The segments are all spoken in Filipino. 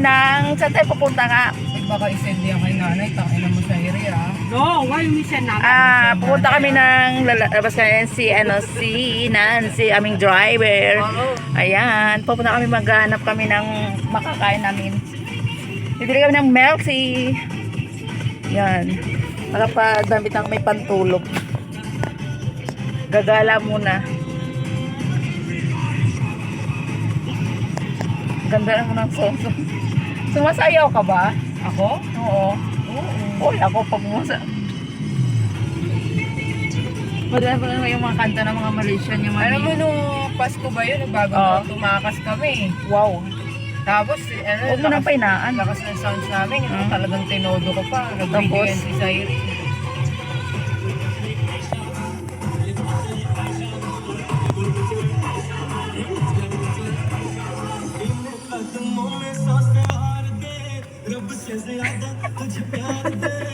Nang saan tayo pupunta nga? Eh, baka isend yan kay nanay, tangin mo sa area. No, why you send namin? Ah, pupunta kami ng lalabas kami si ano si Nancy, aming driver. Ayan, pupunta kami maghanap kami ng makakain namin. Bibili kami ng milk si Yan. Nakapadamit ang may pantulog. Gagala muna. Ganda naman ng sonso. Sumasayaw ka ba? Ako? Oo. Oo. Uy, ako pag musa. Madami naman yung mga kanta ng mga Malaysian yung mga Alam mo nung Pasko ba yun, bago Oo. tumakas kami. Wow. Tapos, ano, Huwag mo nang lakas, painaan. lakas ng sounds namin. Ito Hmm. talagang tinodo ko pa. Tapos? si Zaire.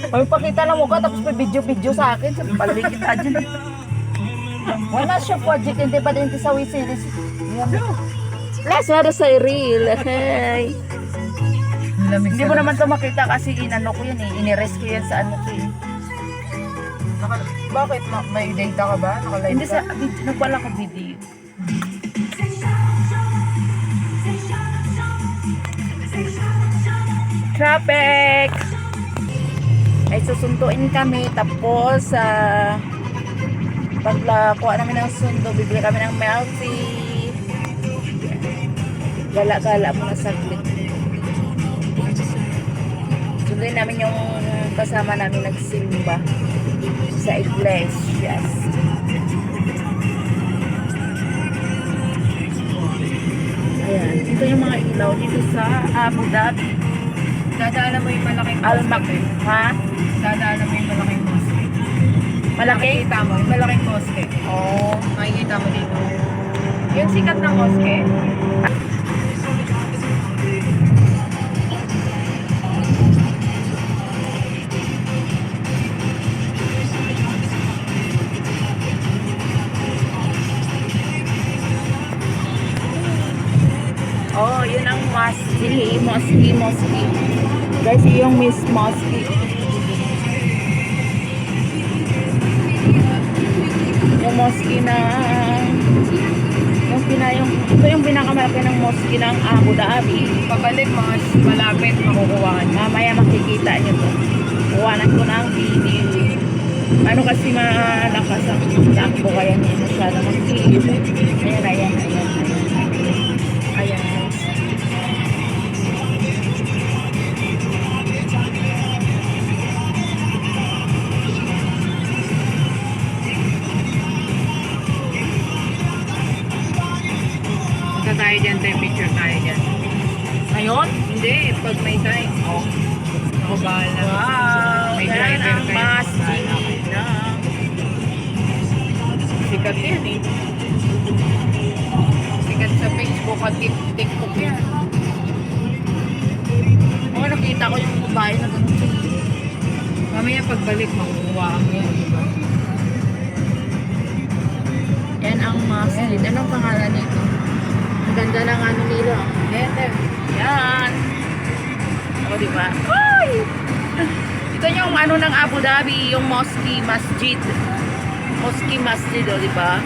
May pakita lang mukha tapos may video-video sa akin. Sa paligid ka dyan. Wala siya project hindi pa din sa wisilis. Last na sa reel. Hey. Hindi mo naman to makita kasi inano ko yan eh. Inires ko yan sa ano ko eh. Bakit? Ma- may data ka ba? Naka-live Hindi sa, nagwala ko video. Traffic! Ay susunduin kami tapos sa paglakuha namin ng sundo, bibili kami ng milk tea. Gala-gala muna saglit. Sunduin namin yung kasama namin nagsimba sa iglesia. Ayan. Ito yung mga ilaw dito sa Abu Dhabi. Dadaanan mo yung malaking Almak. Ha? Dadaanan mo yung malaking mosque. Malaki? Makikita mo, yung malaking mosque. Oo. Makikita mo dito. Yung sikat na mosque. Oh, yun ang mosque. Mosque, mosque. Guys, yung Miss Mosque. Yung mosque na yung pina yung ito yung pinakamalaki ng mosque ng Abu Dhabi. Pabalik, mga malapit, makukuha ka niya. Mamaya makikita nyo to. Kuwanan ko ng video. Ano kasi malakas ang takbo kaya hindi masyado ayan, ayan, ayan. Tayo dyan, tayo picture tayo dyan. Ngayon? Hindi, pag may time. Oh. Ako bahala. Wow! May Yan driver ang kayo. masjid na Sikat yan eh. Sikat sa Facebook at Tik- TikTok yan. Oo, nakita ko yung babae na ganun. Mamaya pagbalik, makukuha kami yan. Diba? Yan ang masjid. Anong pangalan nito? Ang ganda ng ano nila. Letter. Yan. O, di ba? Ay! Ito yung ano ng Abu Dhabi, yung mosque, masjid. Mosque, masjid, o, di ba?